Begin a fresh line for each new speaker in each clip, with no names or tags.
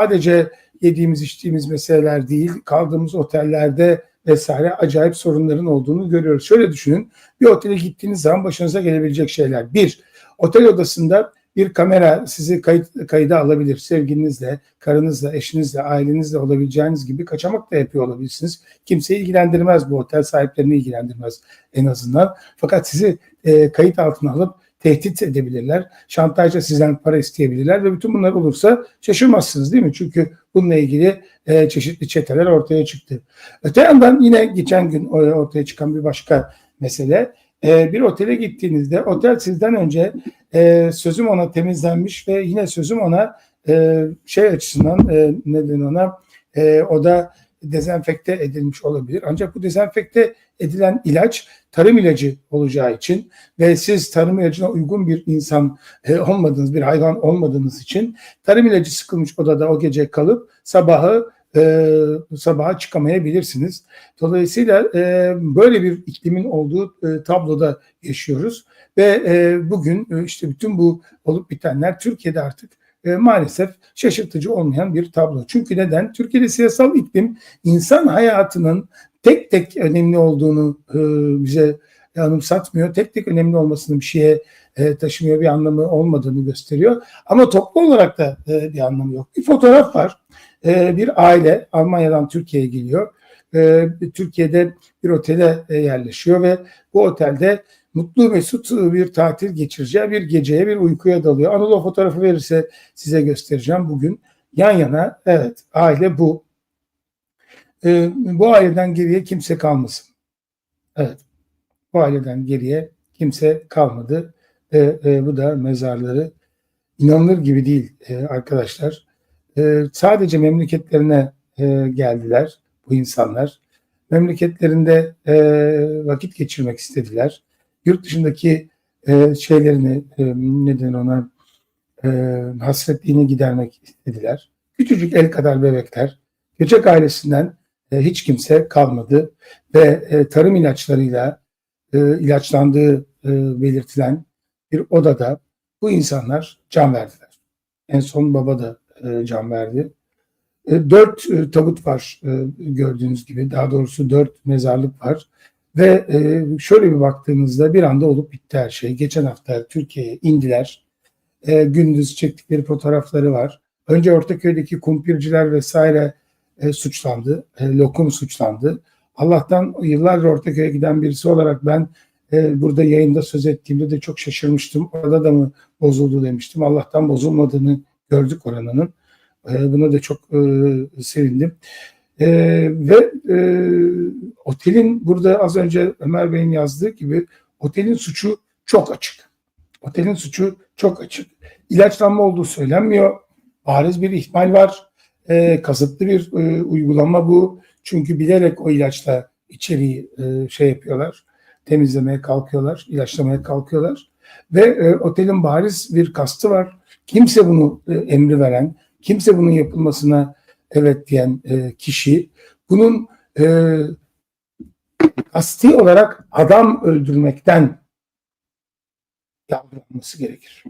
sadece yediğimiz içtiğimiz meseleler değil, kaldığımız otellerde vesaire acayip sorunların olduğunu görüyoruz. Şöyle düşünün, bir otele gittiğiniz zaman başınıza gelebilecek şeyler. Bir, otel odasında bir kamera sizi kayıt, kayda alabilir. Sevgilinizle, karınızla, eşinizle, ailenizle olabileceğiniz gibi kaçamak da yapıyor olabilirsiniz. Kimseyi ilgilendirmez bu otel sahiplerini ilgilendirmez en azından. Fakat sizi e, kayıt altına alıp tehdit edebilirler. Şantajla sizden para isteyebilirler ve bütün bunlar olursa şaşırmazsınız değil mi? Çünkü bununla ilgili e, çeşitli çeteler ortaya çıktı. Öte yandan yine geçen gün ortaya çıkan bir başka mesele e, bir otele gittiğinizde otel sizden önce e, sözüm ona temizlenmiş ve yine sözüm ona e, şey açısından e, neden ona e, o da dezenfekte edilmiş olabilir. Ancak bu dezenfekte edilen ilaç tarım ilacı olacağı için ve siz tarım ilacına uygun bir insan e, olmadığınız, bir hayvan olmadığınız için tarım ilacı sıkılmış odada o gece kalıp sabahı e, sabaha çıkamayabilirsiniz. Dolayısıyla e, böyle bir iklimin olduğu e, tabloda yaşıyoruz ve e, bugün e, işte bütün bu olup bitenler Türkiye'de artık e, maalesef şaşırtıcı olmayan bir tablo. Çünkü neden? Türkiye'de siyasal iklim insan hayatının tek tek önemli olduğunu e, bize anımsatmıyor. Tek tek önemli olmasını bir şeye e, taşımıyor, bir anlamı olmadığını gösteriyor. Ama toplu olarak da e, bir anlamı yok. Bir fotoğraf var. E, bir aile Almanya'dan Türkiye'ye geliyor. E, Türkiye'de bir otele e, yerleşiyor ve bu otelde mutlu mesut bir tatil geçireceği bir geceye bir uykuya dalıyor. Anadolu fotoğrafı verirse size göstereceğim bugün. Yan yana evet aile bu. E, bu aileden geriye kimse kalmasın. Evet bu aileden geriye kimse kalmadı. E, e, bu da mezarları inanılır gibi değil e, arkadaşlar. E, sadece memleketlerine e, geldiler bu insanlar. Memleketlerinde e, vakit geçirmek istediler. Yurt dışındaki e, şeylerini e, neden ona e, hasretliğini gidermek istediler. Küçücük el kadar bebekler. Göçek ailesinden e, hiç kimse kalmadı ve e, tarım ilaçlarıyla e, ilaçlandığı e, belirtilen bir odada bu insanlar can verdiler. En son baba da e, can verdi. E, dört e, tabut var e, gördüğünüz gibi. Daha doğrusu dört mezarlık var. Ve e, şöyle bir baktığınızda bir anda olup bitti her şey. Geçen hafta Türkiye'ye indiler. E, gündüz çektikleri fotoğrafları var. Önce Ortaköy'deki kumpirciler vesaire e, suçlandı. Lokum suçlandı. Allah'tan yıllardır Ortaköy'e giden birisi olarak ben burada yayında söz ettiğimde de çok şaşırmıştım. Orada da mı bozuldu demiştim. Allah'tan bozulmadığını gördük oranının. Buna da çok e, sevindim. E, ve e, otelin burada az önce Ömer Bey'in yazdığı gibi otelin suçu çok açık. Otelin suçu çok açık. İlaçlanma olduğu söylenmiyor. Bariz bir ihmal var. E, kasıtlı bir e, uygulama bu. Çünkü bilerek o ilaçla içeriği e, şey yapıyorlar. Temizlemeye kalkıyorlar, ilaçlamaya kalkıyorlar. Ve e, otelin bariz bir kastı var. Kimse bunu e, emri veren, kimse bunun yapılmasına evet diyen e, kişi bunun e, kasti olarak adam öldürmekten yargılanması gerekir.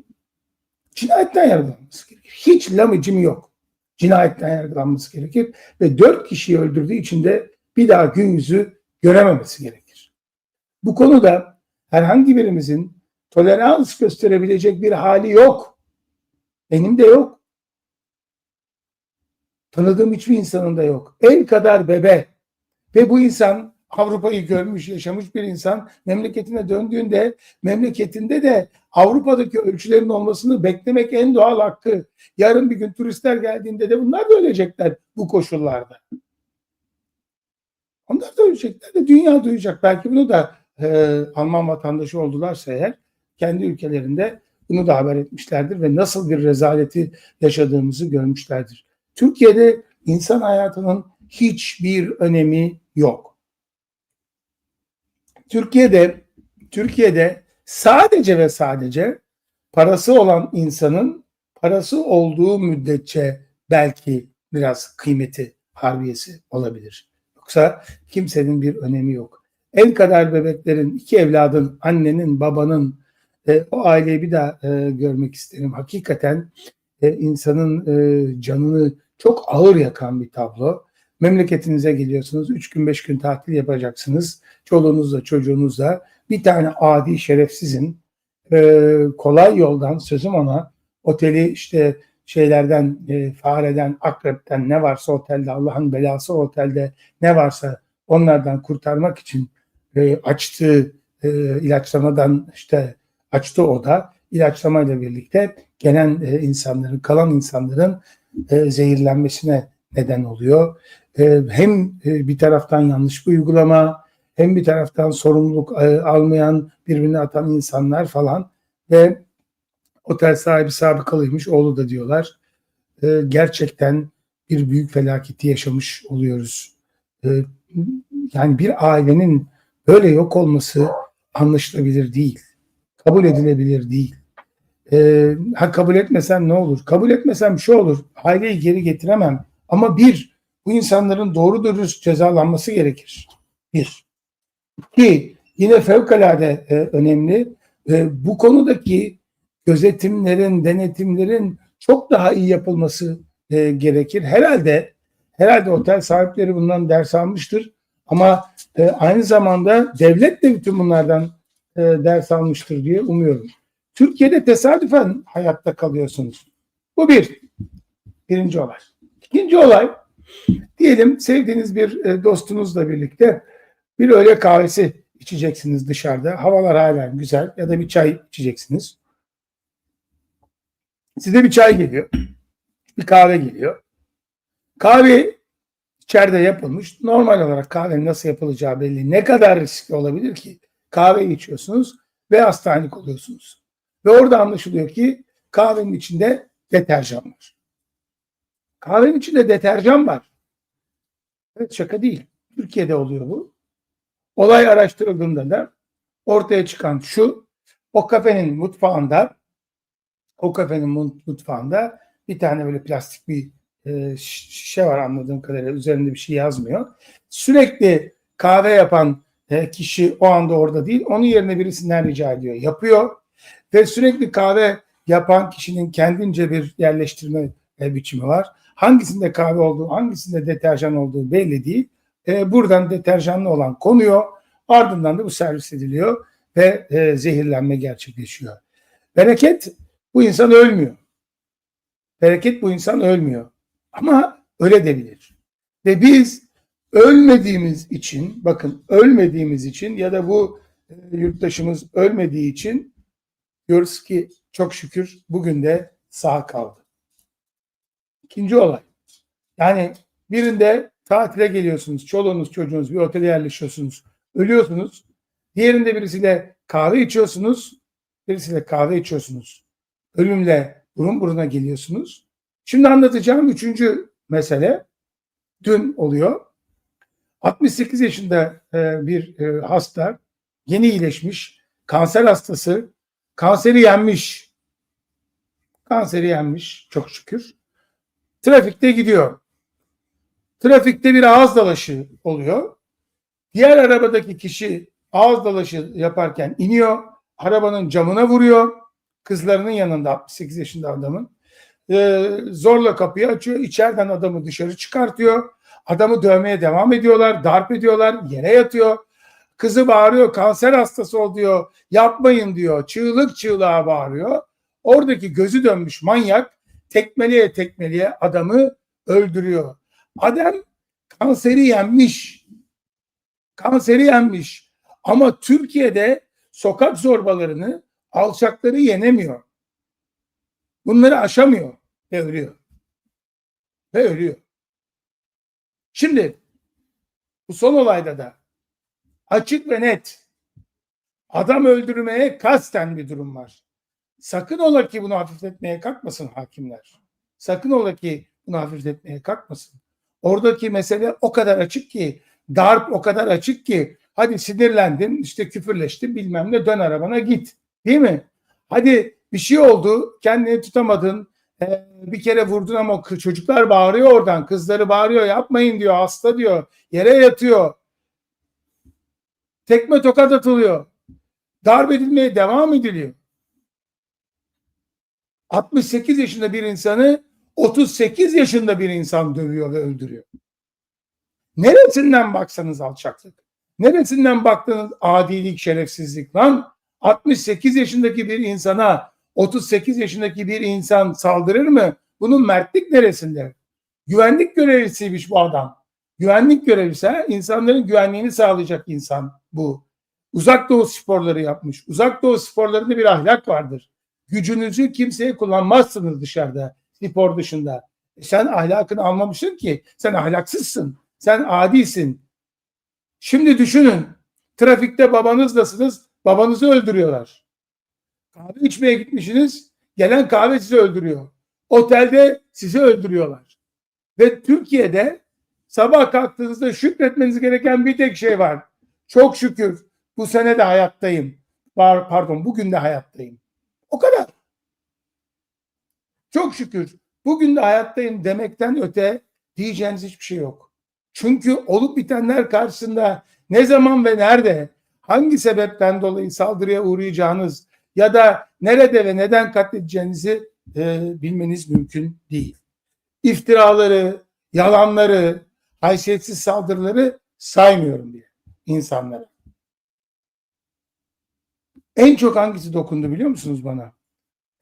Cinayetten yargılanması gerekir. Hiç lamıcım yok. Cinayetten yargılanması gerekir ve dört kişiyi öldürdüğü için de bir daha gün yüzü görememesi gerekir. Bu konuda herhangi birimizin tolerans gösterebilecek bir hali yok. Benim de yok. Tanıdığım hiçbir insanın da yok. El kadar bebe. Ve bu insan Avrupa'yı görmüş, yaşamış bir insan memleketine döndüğünde memleketinde de Avrupa'daki ölçülerin olmasını beklemek en doğal hakkı. Yarın bir gün turistler geldiğinde de bunlar da ölecekler bu koşullarda. Onlar da ölecekler de dünya duyacak. Belki bunu da e, Alman vatandaşı oldularsa eğer kendi ülkelerinde bunu da haber etmişlerdir ve nasıl bir rezaleti yaşadığımızı görmüşlerdir. Türkiye'de insan hayatının hiçbir önemi yok. Türkiye'de Türkiye'de sadece ve sadece parası olan insanın parası olduğu müddetçe belki biraz kıymeti harbiyesi olabilir. Yoksa kimsenin bir önemi yok. El kadar bebeklerin, iki evladın, annenin, babanın e, o aileyi bir daha e, görmek isterim. Hakikaten e, insanın e, canını çok ağır yakan bir tablo. Memleketinize geliyorsunuz. Üç gün beş gün tatil yapacaksınız. Çoluğunuzla çocuğunuzla bir tane adi şerefsizin e, kolay yoldan sözüm ona oteli işte şeylerden e, fareden akrepten ne varsa otelde Allah'ın belası otelde ne varsa onlardan kurtarmak için e, açtığı e, ilaçlamadan işte açtı o da ilaçlamayla birlikte gelen e, insanların kalan insanların e, zehirlenmesine neden oluyor. E, hem e, bir taraftan yanlış bir uygulama hem bir taraftan sorumluluk e, almayan birbirine atan insanlar falan ve otel sahibi sabıkalıymış oğlu da diyorlar. E, gerçekten bir büyük felaketi yaşamış oluyoruz. E, yani bir ailenin böyle yok olması anlaşılabilir değil. Kabul edilebilir değil. E, ha kabul etmesem ne olur? Kabul etmesem şu olur. Aileyi geri getiremem. Ama bir, bu insanların doğru dürüst cezalanması gerekir. Bir. Ki yine fevkalade e, önemli. E, bu konudaki gözetimlerin, denetimlerin çok daha iyi yapılması e, gerekir. Herhalde herhalde otel sahipleri bundan ders almıştır. Ama e, aynı zamanda devlet de bütün bunlardan e, ders almıştır diye umuyorum. Türkiye'de tesadüfen hayatta kalıyorsunuz. Bu bir. Birinci olay. İkinci olay, diyelim sevdiğiniz bir e, dostunuzla birlikte bir öğle kahvesi içeceksiniz dışarıda. Havalar hala güzel ya da bir çay içeceksiniz. Size bir çay geliyor. Bir kahve geliyor. Kahve içeride yapılmış. Normal olarak kahvenin nasıl yapılacağı belli. Ne kadar riskli olabilir ki? Kahve içiyorsunuz ve hastanelik oluyorsunuz. Ve orada anlaşılıyor ki kahvenin içinde deterjan var. Kahvenin içinde deterjan var. Evet şaka değil. Türkiye'de oluyor bu. Olay araştırıldığında da ortaya çıkan şu. O kafenin mutfağında o kafenin mutfağında bir tane böyle plastik bir e, şişe var anladığım kadarıyla üzerinde bir şey yazmıyor. Sürekli kahve yapan e, kişi o anda orada değil. Onun yerine birisinden rica ediyor. Yapıyor ve sürekli kahve yapan kişinin kendince bir yerleştirme e, biçimi var. Hangisinde kahve olduğu, hangisinde deterjan olduğu belli değil. E, buradan deterjanlı olan konuyor. Ardından da bu servis ediliyor ve e, zehirlenme gerçekleşiyor. Bereket bu insan ölmüyor. Bereket bu insan ölmüyor. Ama öyle de. Ve biz ölmediğimiz için, bakın ölmediğimiz için ya da bu e, yurttaşımız ölmediği için diyoruz ki çok şükür bugün de sağ kaldı. İkinci olay. Yani birinde tatile geliyorsunuz, çoluğunuz çocuğunuz bir otele yerleşiyorsunuz, ölüyorsunuz. Diğerinde birisiyle kahve içiyorsunuz, birisiyle kahve içiyorsunuz. Ölümle burun buruna geliyorsunuz. Şimdi anlatacağım üçüncü mesele dün oluyor. 68 yaşında e, bir e, hasta, yeni iyileşmiş, kanser hastası, kanseri yenmiş. Kanseri yenmiş çok şükür. Trafikte gidiyor. Trafikte bir ağız dalaşı oluyor. Diğer arabadaki kişi ağız dalaşı yaparken iniyor. Arabanın camına vuruyor. Kızlarının yanında 68 yaşında adamın. Ee, zorla kapıyı açıyor. İçeriden adamı dışarı çıkartıyor. Adamı dövmeye devam ediyorlar. Darp ediyorlar. Yere yatıyor. Kızı bağırıyor. Kanser hastası ol diyor. Yapmayın diyor. Çığlık çığlığa bağırıyor. Oradaki gözü dönmüş manyak tekmeliye tekmeliye adamı öldürüyor. Adam kanseri yenmiş. Kanseri yenmiş. Ama Türkiye'de sokak zorbalarını alçakları yenemiyor. Bunları aşamıyor ve ölüyor. Ve ölüyor. Şimdi bu son olayda da açık ve net adam öldürmeye kasten bir durum var. Sakın ola ki bunu hafifletmeye kalkmasın hakimler. Sakın ola ki bunu hafifletmeye kalkmasın. Oradaki mesele o kadar açık ki, darp o kadar açık ki, hadi sinirlendin, işte küfürleştin bilmem ne dön arabana git. Değil mi? Hadi bir şey oldu, kendini tutamadın, ee, bir kere vurdun ama çocuklar bağırıyor oradan, kızları bağırıyor, yapmayın diyor, hasta diyor, yere yatıyor. Tekme tokat atılıyor. Darp edilmeye devam ediliyor. 68 yaşında bir insanı 38 yaşında bir insan dövüyor ve öldürüyor. Neresinden baksanız alçaklık. Neresinden baktığınız adilik, şerefsizlik lan. 68 yaşındaki bir insana 38 yaşındaki bir insan saldırır mı? Bunun mertlik neresinde? Güvenlik görevlisiymiş bu adam. Güvenlik görevlisi insanların güvenliğini sağlayacak insan bu. Uzak doğu sporları yapmış. Uzak doğu sporlarında bir ahlak vardır. Gücünüzü kimseye kullanmazsınız dışarıda, spor dışında. E sen ahlakını almamışsın ki. Sen ahlaksızsın. Sen adisin. Şimdi düşünün. Trafikte babanızlasınız. Babanızı öldürüyorlar. Kahve içmeye gitmişsiniz. Gelen kahve sizi öldürüyor. Otelde sizi öldürüyorlar. Ve Türkiye'de sabah kalktığınızda şükretmeniz gereken bir tek şey var. Çok şükür bu sene de hayattayım. Pardon bugün de hayattayım. O kadar. Çok şükür bugün de hayattayım demekten öte diyeceğiniz hiçbir şey yok. Çünkü olup bitenler karşısında ne zaman ve nerede hangi sebepten dolayı saldırıya uğrayacağınız ya da nerede ve neden katledeceğinizi e, bilmeniz mümkün değil. İftiraları, yalanları, haysiyetsiz saldırıları saymıyorum diye insanlara. En çok hangisi dokundu biliyor musunuz bana?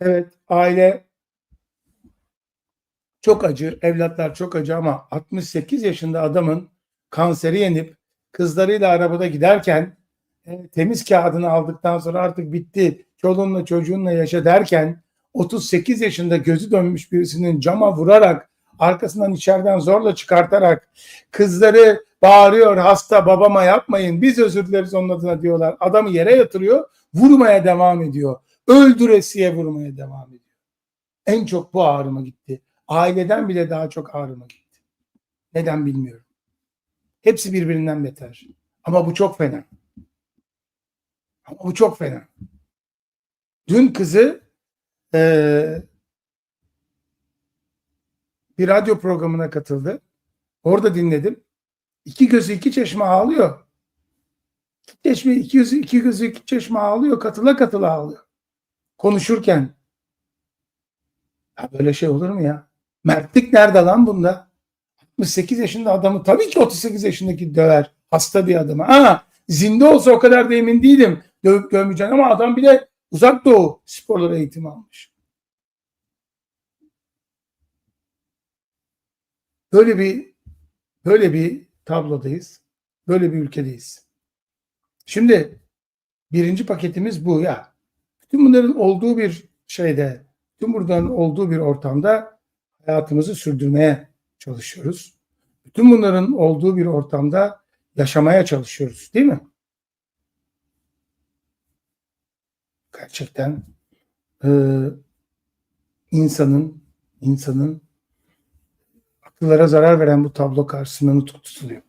Evet, aile çok acı, evlatlar çok acı ama 68 yaşında adamın kanseri yenip kızlarıyla arabada giderken e, temiz kağıdını aldıktan sonra artık bitti, çoluğunla çocuğunla yaşa derken 38 yaşında gözü dönmüş birisinin cama vurarak arkasından içeriden zorla çıkartarak kızları bağırıyor hasta babama yapmayın biz özür dileriz onun adına diyorlar. Adamı yere yatırıyor vurmaya devam ediyor. Öldüresiye vurmaya devam ediyor. En çok bu ağrıma gitti. Aileden bile daha çok ağrıma gitti. Neden bilmiyorum. Hepsi birbirinden beter. Ama bu çok fena. Ama bu çok fena. Dün kızı e, bir radyo programına katıldı. Orada dinledim. İki gözü iki çeşme ağlıyor. Çeşme, iki gözü iki gözü iki çeşme ağlıyor. Katıla katıla ağlıyor. Konuşurken. Ya böyle şey olur mu ya? Mertlik nerede lan bunda? 68 yaşında adamı tabii ki 38 yaşındaki döver. Hasta bir adamı. Ha, zinde olsa o kadar da emin değilim. Dövüp dövmeyeceğim ama adam bile uzak doğu sporları eğitimi almış. Böyle bir böyle bir tablodayız. Böyle bir ülkedeyiz. Şimdi birinci paketimiz bu ya. Bütün bunların olduğu bir şeyde, bütün bunların olduğu bir ortamda hayatımızı sürdürmeye çalışıyoruz. Bütün bunların olduğu bir ortamda yaşamaya çalışıyoruz, değil mi? Gerçekten e, insanın insanın akıllara zarar veren bu tablo karşısında nutuk tutuluyor.